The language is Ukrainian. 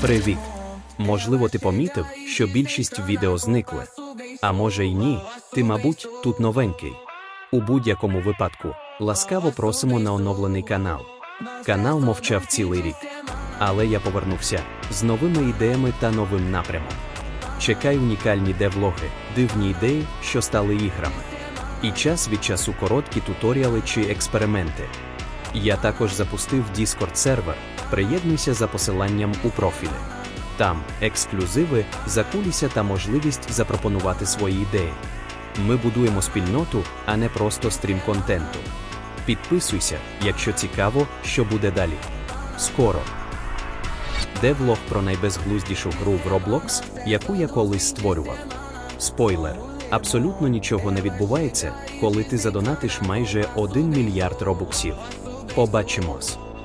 Привіт! Можливо, ти помітив, що більшість відео зникли. А може й ні, ти, мабуть, тут новенький. У будь-якому випадку, ласкаво просимо на оновлений канал. Канал мовчав цілий рік. Але я повернувся з новими ідеями та новим напрямом. Чекай унікальні девлоги, дивні ідеї, що стали іграми. І час від часу короткі туторіали чи експерименти. Я також запустив Discord сервер. Приєднуйся за посиланням у профілі. Там ексклюзиви, закулісся та можливість запропонувати свої ідеї. Ми будуємо спільноту, а не просто стрім контенту. Підписуйся, якщо цікаво, що буде далі. Скоро. Де влог про найбезглуздішу гру в Roblox, яку я колись створював. Спойлер: абсолютно нічого не відбувається, коли ти задонатиш майже 1 мільярд робуксів. Obatimos.